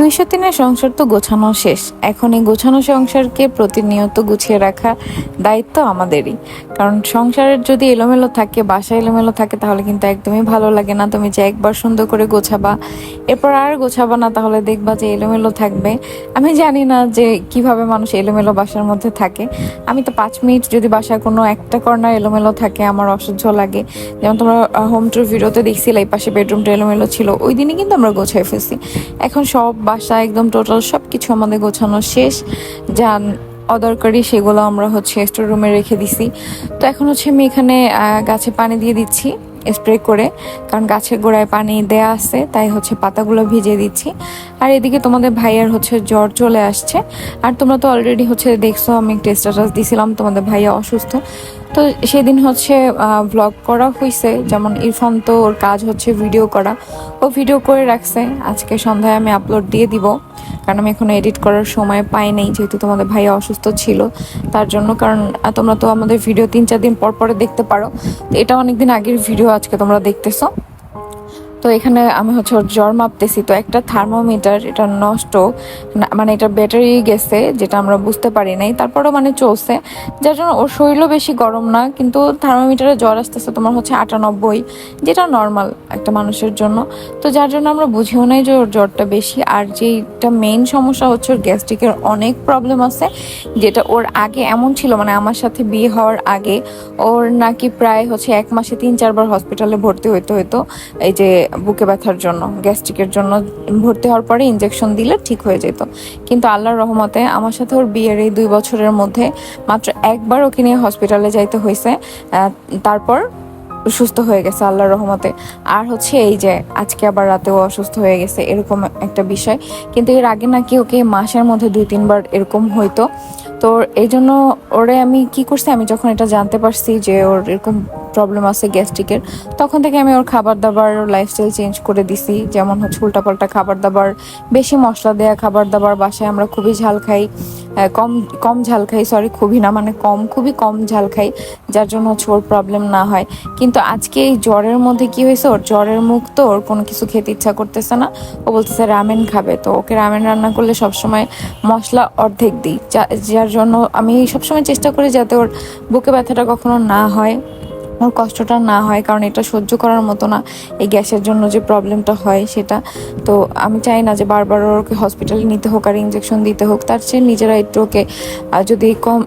দুইশো তিনের সংসার তো গোছানো শেষ। এখন এই গোছানো সংসারকে প্রতিনিয়ত গুছিয়ে রাখা দায়িত্ব আমাদেরই। কারণ সংসারের যদি এলোমেলো থাকে, বাসা এলোমেলো থাকে, তাহলে কিন্তু একদমই ভালো লাগে না। তুমি যে একবার সুন্দর করে গোছাবা, এরপর আর গোছাবা না, তাহলে দেখবা যে এলোমেলো থাকবে। আমি জানি না যে কীভাবে মানুষ এলোমেলো বাসার মধ্যে থাকে। আমি তো পাঁচ মিনিট যদি বাসার কোনো একটা কর্নার এলোমেলো থাকে, আমার অসহ্য লাগে। যেমন তোমরা হোম টুর ভিডিওতে দেখছিলে, এই পাশে বেডরুমটা এলোমেলো ছিল। ওই দিনই কিন্তু আমরা গোছাই ফেলছি। এখন সব বাসা একদম টোটাল সব কিছু আমাদের গোছানো শেষ। যান, অদরকারি সেগুলো আমরা হচ্ছে স্টোর রুমে রেখে দিছি। তো এখন হচ্ছে আমি এখানে গাছে পানি দিয়ে দিচ্ছি স্প্রে করে। কারণ গাছের গোড়ায় পানি দেয়া আছে, তাই হচ্ছে পাতাগুলো ভিজিয়ে দিচ্ছি। আর এদিকে তোমাদের ভাইয়ার হচ্ছে জ্বর চলে আসছে। আর তোমরা তো অলরেডি হচ্ছে দেখছ, আমি একটা স্ট্যাটাস দিছিলাম, তোমাদের ভাইয়া অসুস্থ। তো সেদিন হচ্ছে ব্লগ করা হয়েছে যেমন ইরফান তো ওর কাজ হচ্ছে ভিডিও করা। ও ভিডিও করে রাখছে। আজকে সন্ধ্যায় আমি আপলোড দিয়ে দিব। কারণ আমি এখনও এডিট করার সময় পাই নাই, যেহেতু তোমাদের ভাইয়া অসুস্থ ছিল। তার জন্য কারণ তোমরা তো আমাদের ভিডিও তিন চার দিন পর পরে দেখতে পারো। তো এটা অনেকদিন আগের ভিডিও আজকে তোমরা দেখতেছো। তো এখানে আমি হচ্ছে ওর জ্বর মাপতেছি। তো একটা থার্মোমিটার এটা নষ্ট মানে এটা ব্যাটারি গেছে, যেটা আমরা বুঝতে পারি নাই। তারপরেও মানে চলছে। যার জন্য ওর শরীরও বেশি গরম না, কিন্তু থার্মোমিটারে জ্বর আসতেছে তোমার হচ্ছে আটানব্বই, যেটা নর্মাল একটা মানুষের জন্য। তো যার জন্য আমরা বুঝিও নাই যে ওর জ্বরটা বেশি। আর যেটা মেইন সমস্যা হচ্ছে ওর গ্যাস্ট্রিকের অনেক প্রবলেম আছে, যেটা ওর আগে এমন ছিল মানে আমার সাথে বিয়ে হওয়ার আগে। ওর নাকি প্রায় হচ্ছে এক মাসে তিন চারবার হসপিটালে ভর্তি হইতে হইতো। এই যে বুকে ব্যথার জন্য, গ্যাস্ট্রিকের জন্য ভর্তি হওয়ার পরে ইনজেকশন দিলে ঠিক হয়ে যেত। কিন্তু আল্লাহর রহমতে আমার সাথে ওর বিয়ের এই দুই বছরের মধ্যে মাত্র একবার ওকে নিয়ে হসপিটালে যাইতে হয়েছে তারপর সুস্থ হয়ে গেছে আল্লাহর রহমতে। আর হচ্ছে এই যে আজকে আবার রাতেও অসুস্থ হয়ে গেছে, এরকম একটা বিষয়। কিন্তু এর আগে নাকি ওকে মাসের মধ্যে দুই, তিনবার এরকম হইতো। তো এই জন্য ওরে আমি কি করছি? আমি যখন এটা জানতে পারছি যে ওর এরকম প্রবলেম আছে গ্যাস্ট্রিকের তখন থেকে আমি ওর খাবার দাবার লাইফস্টাইল চেঞ্জ করে দিছি। যেমন হচ্ছে উল্টাপাল্টা খাবার দাবার বেশি মশলা দেয়া খাবার দাবার বাসায় আমরা খুবই ঝাল খাই। কম কম ঝাল খাই সরি খুবই না মানে কম, খুবই কম ঝাল খাই, যার জন্য হচ্ছে ওর প্রবলেম না হয়। কিন্তু আজকে এই জ্বরের মধ্যে কি হয়েছে? ওর জ্বরের মুখ তো, ওর কোনো কিছু খেতে ইচ্ছা করতেছে না। ও বলতেছে রামেন খাবে। তো ওকে রামেন রান্না করলে সবসময় মশলা অর্ধেক দিই যার জন্য আমি সবসময় চেষ্টা করি যাতে ওর বুকে ব্যথাটা কখনো না হয়। কষ্টটা না হয়, কারণ এটা সহ্য করার মতো না এই গ্যাসের জন্য যে প্রবলেমটা হয় সেটা। তো আমি চাই না যে বারবার ওকে হসপিটালে নিতে হোক আর ইঞ্জেকশন দিতে হোক, তার চেয়ে নিজেরা একটু ওকে যদি কম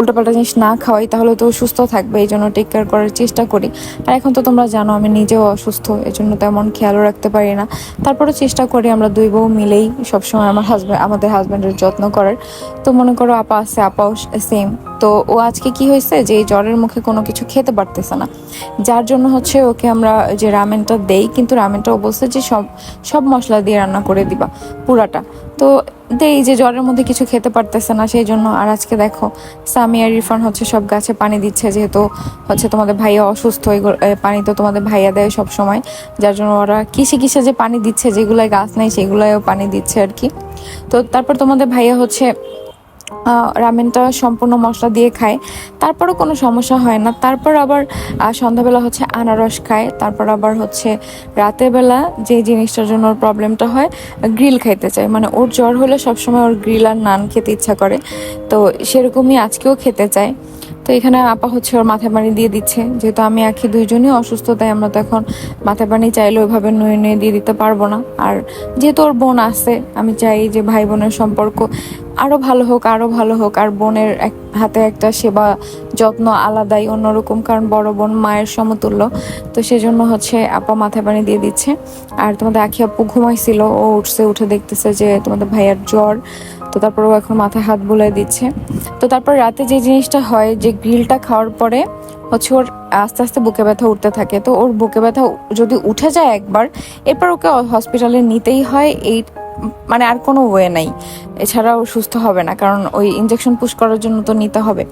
উল্টোপাল্টা জিনিস না খাওয়াই তাহলে তো সুস্থ থাকবে, এই জন্য টেক কেয়ার করার চেষ্টা করি। আর এখন তো তোমরা জানো আমি নিজেও অসুস্থ এই জন্য তেমন খেয়ালও রাখতে পারি না। তারপরে চেষ্টা করি আমরা দুই বউ মিলেই সবসময় আমার হাজব্যান্ড আমাদের হাজব্যান্ডের যত্ন করার। তো মনে করো আপা আছে, আপাও সেম তো ও আজকে কি হয়েছে যে এই জ্বরের মুখে কোনো কিছু খেতে পারতেছে না। যার জন্য হচ্ছে ওকে আমরা যে রামেনটা দেই, কিন্তু রামেনটা ও বলছে যে সব সব মশলা দিয়ে রান্না করে দিবা পুরাটা। তো দেই যে জ্বরের মধ্যে কিছু খেতে পারতেছে না, সেই জন্য আর আজকে দেখো সামি আর ইরফান হচ্ছে সব গাছে পানি দিচ্ছে, যেহেতু হচ্ছে তোমাদের ভাইয়া অসুস্থ পানি তো তোমাদের ভাইয়া দেয় সব সময়। যার জন্য ওরা কিসে কিসে যে পানি দিচ্ছে যেগুলোয় গাছ নেই সেগুলোয়ও পানি দিচ্ছে আর কি। তো তারপর তোমাদের ভাইয়া হচ্ছে রামেনটা সম্পূর্ণ মশলা দিয়ে খায়। তারপরও কোনো সমস্যা হয় না। তারপর আবার সন্ধ্যাবেলা হচ্ছে আনারস খায়। তারপর আবার হচ্ছে রাতের বেলা যে জিনিসটার জন্য ওর প্রবলেমটা হয় গ্রিল খাইতে চায়। মানে ওর জ্বর হলে সবসময় ওর গ্রিল আর নান খেতে ইচ্ছা করে। তো সেরকমই আজকেও খেতে চায়। তো এখানে আপা হচ্ছে ওর মাথায় পানি দিয়ে দিচ্ছে। যেহেতু আমি আখি দুইজনই অসুস্থ, তাই আমরা তো এখন মাথায় পানি চাইলে ওইভাবে নুয়ে নুয়ে দিয়ে দিতে পারব না। আর যেহেতু ওর বোন আছে, আমি চাই যে ভাই বোনের সম্পর্ক আরও ভালো হোক, আরও ভালো হোক। আর বোনের এক হাতে একটা সেবা যত্ন আলাদাই অন্যরকম, কারণ বড় বোন মায়ের সমতুল্য। তো সেজন্য হচ্ছে আপা মাথায় পানি দিয়ে দিচ্ছে। আর তোমাদের আখি আপু ঘুমাইছিল, ও উঠছে, উঠে দেখতেছে যে তোমাদের ভাইয়ার জ্বর। তো তারপর ও এখন মাথায় হাত বুলাই দিচ্ছে। তো তারপর রাতে যে জিনিসটা হয়, যে গ্রিলটা খাওয়ার পরে হচ্ছে ওর আস্তে আস্তে বুকে ব্যথা উঠতে থাকে। তো ওর বুকে ব্যথা যদি উঠে যায় একবার, এরপর ওকে হসপিটালে নিতেই হয়। এই মানে আর কোনো ওয়ে নাই। এছাড়াও সুস্থ হবে না, কারণ ওই ইঞ্জেকশন পুশ করার জন্য তো নিতে হবে।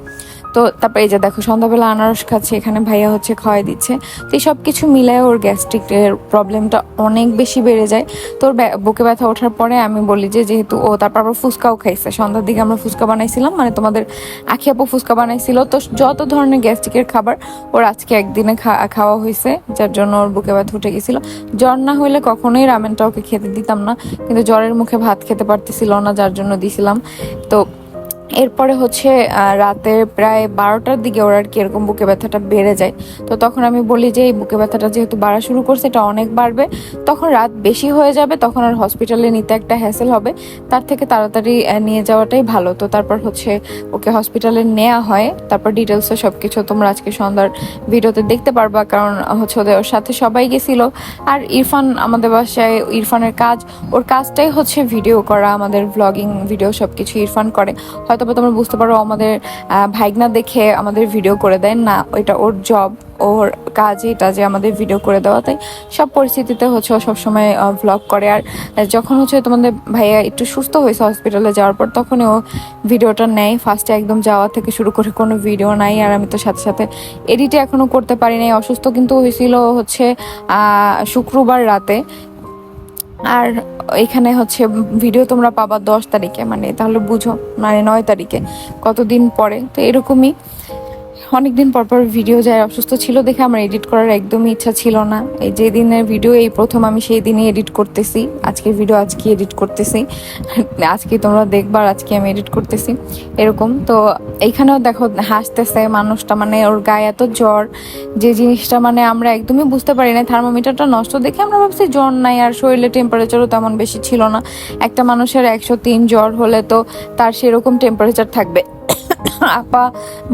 তো তারপরে এই যে দেখো, সন্ধ্যাবেলা আনারস খাচ্ছে, এখানে ভাইয়া হচ্ছে খাওয়াই দিচ্ছে। তো এই সব কিছু মিলায় ওর গ্যাস্ট্রিকের প্রবলেমটা অনেক বেশি বেড়ে যায়। তো তোর বুকে ব্যথা ওঠার পরে আমি বলি যে, যেহেতু ও তারপর আবার ফুচকাও খাইছে। সন্ধ্যার দিকে আমরা ফুচকা বানাইছিলাম মানে তোমাদের আখি আপু ফুচকা বানাইছিল। তো যত ধরনের গ্যাস্ট্রিকের খাবার ওর আজকে একদিনে খাওয়া হয়েছে যার জন্য ওর বুকে ব্যথা উঠে গেছিল। জ্বর না হলে কখনোই রামেনটা ওকে খেতে দিতাম না, কিন্তু জ্বরের মুখে ভাত খেতে পারতেছিল না, যার জন্য দিছিলাম। তো এরপরে হচ্ছে রাতে প্রায় বারোটার দিকে ওর আর কি এরকম বুকে ব্যথাটা বেড়ে যায়। তো তখন আমি বলি যে, এই বুকে ব্যথাটা যেহেতু বাড়া শুরু করছে, এটা অনেক বাড়বে। তখন রাত বেশি হয়ে যাবে, তখন আর হসপিটালে নিতে একটা হ্যাসেল হবে। তার থেকে তাড়াতাড়ি নিয়ে যাওয়াটাই ভালো। তো তারপর হচ্ছে ওকে হসপিটালে নেওয়া হয়। তারপর ডিটেলসে সব কিছু তোমরা আজকে সন্ধ্যার ভিডিওতে দেখতে পারবা, কারণ হচ্ছে ওদের ওর সাথে সবাই গেছিল। আর ইরফান আমাদের বাসায়, ইরফানের কাজ, ওর কাজটাই হচ্ছে ভিডিও করা, আমাদের ভ্লগিং ভিডিও সব কিছু ইরফান করে। হয়তো বা তোমরা বুঝতে পারো আমাদের ভাইগনা দেখে আমাদের ভিডিও করে দেয়। না ওইটা ওর জব ওর কাজ এটা যে আমাদের ভিডিও করে দেওয়া। তাই সব পরিস্থিতিতে হচ্ছে ও সবসময় ভ্লগ করে। আর যখন হচ্ছে তোমাদের ভাইয়া একটু সুস্থ হয়েছে হসপিটালে যাওয়ার পর, তখনই ও ভিডিওটা নেয়। ফার্স্টে একদম যাওয়া থেকে শুরু করে কোনো ভিডিও নাই। আর আমি তো সাথে সাথে এডিটে এখনও করতে পারি নাই। অসুস্থ কিন্তু হয়েছিল হচ্ছে শুক্রবার রাতে। আর এখানে হচ্ছে ভিডিও তোমরা পাবা দশ তারিখে মানে তাহলে বুঝো মানে নয় তারিখে, কতদিন পরে। তো এরকমই। অনেকদিন পর পর ভিডিও যায় অসুস্থ ছিল দেখে আমার এডিট করার একদমই ইচ্ছা ছিল না। এই যে দিনের ভিডিও এই প্রথম আমি সেই দিনই এডিট করতেছি। আজকের ভিডিও আজকে এডিট করতেছি। আজকে তোমরা দেখবার আজকে আমি এডিট করতেছি। এরকম। তো এইখানেও দেখো হাসতেছে মানুষটা মানে ওর গায়ে এত জ্বর, যে জিনিসটা মানে আমরা একদমই বুঝতে পারি না থার্মোমিটারটা নষ্ট দেখে আমরা ভাবছি জ্বর নাই আর শরীরে টেম্পারেচারও তেমন বেশি ছিল না। একটা মানুষের একশো তিন জ্বর হলে তো তার সেরকম টেম্পারেচার থাকবে। আপা,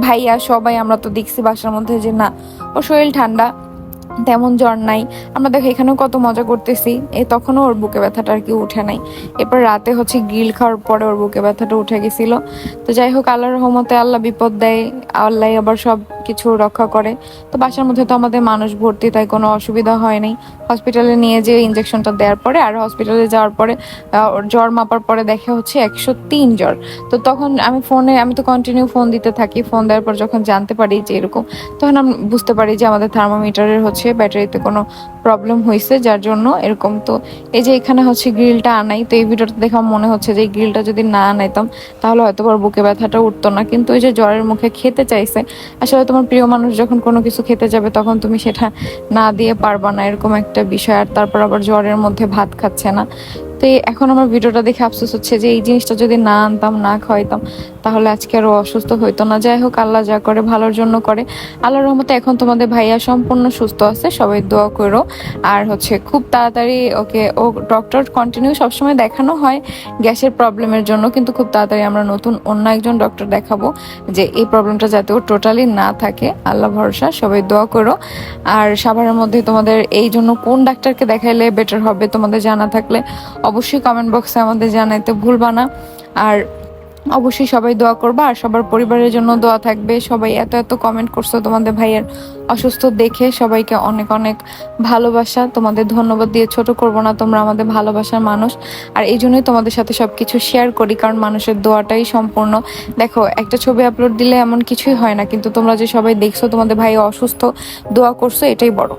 ভাইয়া, সবাই আমরা তো দেখছি বাসার মধ্যে যে না ও শরীর ঠান্ডা, তেমন জ্বর নাই। আমরা দেখো এখানেও কত মজা করতেছি। এ তখনও ওর বুকে ব্যথাটা আর কি উঠে নাই। এরপর রাতে হচ্ছে গ্রিল খাওয়ার পরে ওর বুকে ব্যথাটা উঠে গেছিল। তো যাই হোক, আল্লাহর রহমতে আল্লাহ বিপদ দেয়। আল্লাহ আবার সব কিছু রক্ষা করে। তো বাসার মধ্যে তো আমাদের মানুষ ভর্তি, তাই কোনো অসুবিধা হয় নাই। হসপিটালে নিয়ে যেয়ে ইঞ্জেকশনটা দেওয়ার পরে, আর হসপিটালে যাওয়ার পরে জ্বর মাপার পরে দেখা হচ্ছে একশো তিন জ্বর। তো তখন আমি ফোনে আমি তো কন্টিনিউ ফোন দিতে থাকি। ফোন দেওয়ার পর যখন জানতে পারি যে এরকম, তখন আমি বুঝতে পারি যে আমাদের থার্মোমিটারের হচ্ছে ব্যাটারিতে কোনো প্রবলেম হয়েছে যার জন্য এরকম। তো এই যে এখানে হচ্ছে গ্রিলটা আনাই, তো এই ভিডিওটা দেখে আমার মনে হচ্ছে যে এই গ্রিলটা যদি না আনাইতাম, তাহলে হয়তো বুকে ব্যথাটা উঠতো না। কিন্তু ওই যে জ্বরের মুখে খেতে চাইছে, আসলে তোমার প্রিয় মানুষ যখন কোনো কিছু খেতে যাবে, তখন তুমি সেটা না দিয়ে পারবা না, এরকম একটা বিষয়। আর তারপর আবার জ্বরের মধ্যে ভাত খাচ্ছে না। তো এখন আমার ভিডিওটা দেখে আফসোস হচ্ছে যে, এই জিনিসটা যদি না আনতাম, না খাওয়াইতাম তাহলে আজকে আরও অসুস্থ হইতো না। যাই হোক, আল্লাহ যা করে, ভালোর জন্য করে। আল্লাহর রহমতে এখন তোমাদের ভাইয়া সম্পূর্ণ সুস্থ আছে, সবাই দোয়া করো। আর হচ্ছে খুব তাড়াতাড়ি ওকে, ও ডক্টর কন্টিনিউ সবসময় দেখানো হয় গ্যাসের প্রবলেমের জন্য, কিন্তু খুব তাড়াতাড়ি আমরা নতুন অন্য একজন ডক্টর দেখাবো যে এই প্রবলেমটা যাতে ও টোটালি না থাকে। আল্লাহ ভরসা, সবাই দোয়া করো। আর সাভারের মধ্যে তোমাদের এই জন্য কোন ডাক্তারকে দেখাইলে বেটার হবে তোমাদের জানা থাকলে অবশ্যই কমেন্ট বক্সে আমাদের জানাইতে ভুলবা না। আর অবশ্যই সবাই দোয়া করবা আর সবার পরিবারের জন্য দোয়া থাকবে। সবাই এত এত কমেন্ট করছ তোমাদের ভাইয়ের অসুস্থ দেখে সবাইকে অনেক অনেক ভালোবাসা। তোমাদের ধন্যবাদ দিয়ে ছোট করব না, তোমরা আমাদের ভালোবাসার মানুষ। আর এই জন্যই তোমাদের সাথে সবকিছু শেয়ার করি, কারণ মানুষের দোয়াটাই সম্পূর্ণ। দেখো, একটা ছবি আপলোড দিলে এমন কিছুই হয় না, কিন্তু তোমরা যে সবাই দেখছ তোমাদের ভাই অসুস্থ, দোয়া করছ এটাই বড়।